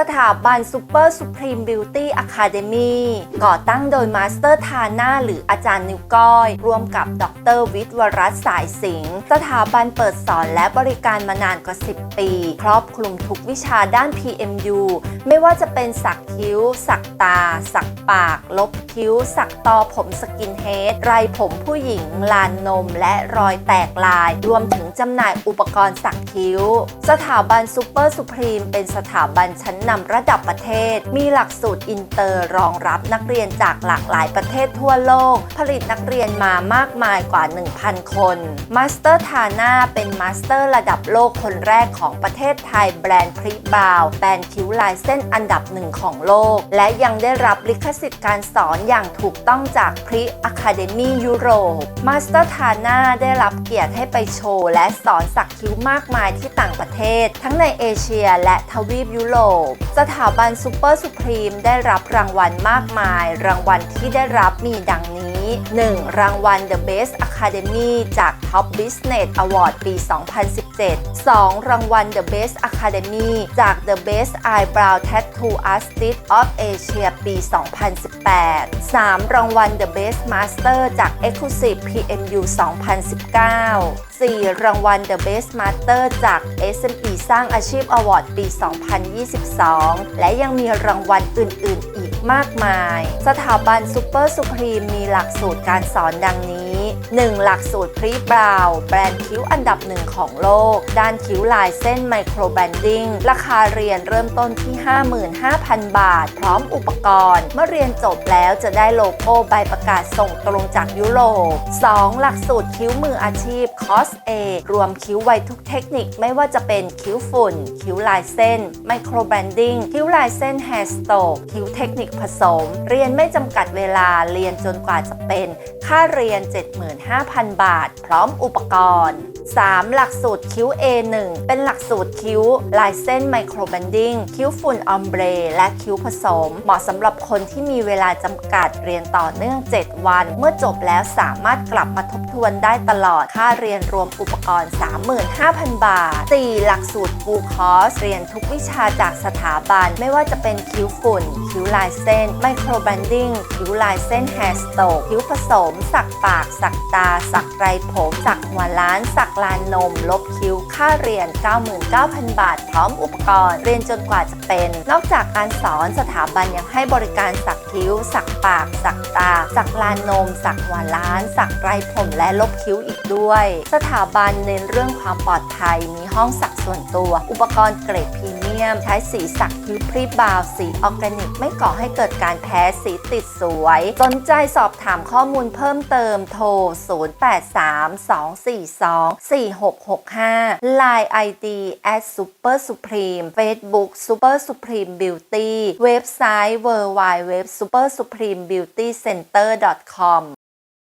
สถาบัน Super Supreme Beauty Academy ก่อตั้งโดยมาสเตอร์ทาน่าหรืออาจารย์นิวก้อย ร่วมกับดรวิทย์วรัตสายสิงห์สถาบันเปิดสอนและบริการมานานกว่า 10 ปี ครอบคลุมทุกวิชาด้าน PMU ไม่ว่าจะเป็นสักคิ้ว สักตา สักปาก ลบคิ้ว สักตอผมสกินเฮดไรผมผู้หญิง ลานนม และรอยแตกลาย รวมถึงจำหน่ายอุปกรณ์สักคิ้ว สถาบันซูเปอร์สุพรีมเป็นสถาบันชั้นนำระดับประเทศ มีหลักสูตรอินเตอร์รองรับนักเรียนจากหลากหลายประเทศทั่วโลก ผลิตนักเรียนมามากมายกว่า 1,000 คนมาสเตอร์ทาน่าเป็นมาสเตอร์ระดับโลกคนแรกของประเทศไทยแบรนด์พริบาวแบรนด์คิ้วลายเส้นอันดับหนึ่งของโลก และยังได้รับลิขสิทธิ์การสอนอย่างถูกต้องจากพริอะคาเดมียุโรปมาสเตอร์ทาน่าได้รับเกียรติให้ไปโชว์และสอนสักคิ้วมากมายที่ต่างประเทศ ทั้งในเอเชียและทวีปยุโรปสถาบันซูเปอร์สุพรีมได้รับรางวัลมากมาย รางวัลที่ได้รับมีดังนี้ 1. รางวัล The Best Academy จาก Top Business Award ปี 2019 2017 2. รางวัล The Best Academy จาก The Best Eyebrow Tattoo Artist of Asia ปี 2018 3. รางวัล The Best Master จาก Exclusive PMU 2019 4. รางวัล The Best Master จาก SME สร้างอาชีพ Award ปี 2022 และยังมีรางวัลอื่น ๆ อีกมากมาย สถาบัน Super Supreme มีหลักสูตรการสอนดังนี้ 1. หลักสูตรพรีบราวแบรนด์คิ้วอันดับหนึ่งของโลก ด้านคิ้วลายเส้นไมโครแบนดิ้งราคาเรียนเริ่มต้นที่ 55,000 บาท พร้อมอุปกรณ์ เมื่อเรียนจบแล้วจะได้โลโก้ใบประกาศส่งตรงจากยุโรป 2. หลักสูตรคิ้วมืออาชีพคอสเอรวมคิ้วไวทุกเทคนิคไม่ว่าจะเป็นคิ้วฝุ่น คิ้วลายเส้นไมโครแบนดิ้งคิ้วลายเส้นแฮร์สโตกคิ้วเทคนิคผสม เรียนไม่จำกัดเวลาเรียนจนกว่าจะเป็น ค่าเรียน75,000 บาท พร้อมอุปกรณ์ 3. หลักสูตรคิ้ว A1 เป็นหลักสูตรคิ้วลายเส้นไมโครแบนดิ้งคิ้วฝุ่นออมเบรและคิ้วผสม เหมาะสำหรับคนที่มีเวลาจำกัดเรียนต่อเนื่อง 7 วัน เมื่อจบแล้วสามารถกลับมาทบทวนได้ตลอดค่าเรียนรวมอุปกรณ์ 35,000 บาท 4. หลักสูตร full course เรียนทุกวิชาจากสถาบัน ไม่ว่าจะเป็นคิ้วฝุ่น คิ้วลายเส้นไมโครแบนดิ้งคิ้วลายเส้นแฮร์สโตคิ้วผสม สักปาก สักตา สักไรผม สักหัวล้าน สักลานนม ลบคิ้ว ค่าเรียน 99,000 บาท พร้อมอุปกรณ์ เรียนจนกว่าจะเป็น นอกจากการสอนสถาบันยังให้บริการสักคิ้ว สักปาก สักตา สักลานนม สักหัวล้าน สักไรผมและลบคิ้วอีกด้วย สถาบันเน้นเรื่องความปลอดภัย มีห้องสักส่วนตัว อุปกรณ์เกรดพรีเมียม นียม ใช้สีสักคิ้วพรีบาว สีออร์แกนิก ไม่ก่อให้เกิดการแพ้สีติดสวย สนใจสอบถามข้อมูลเพิ่มเติมโทร 0832424665 Line ID at Super Supreme Facebook Super Supreme Beauty เว็บไซต์ www supersupremebeautycenter.com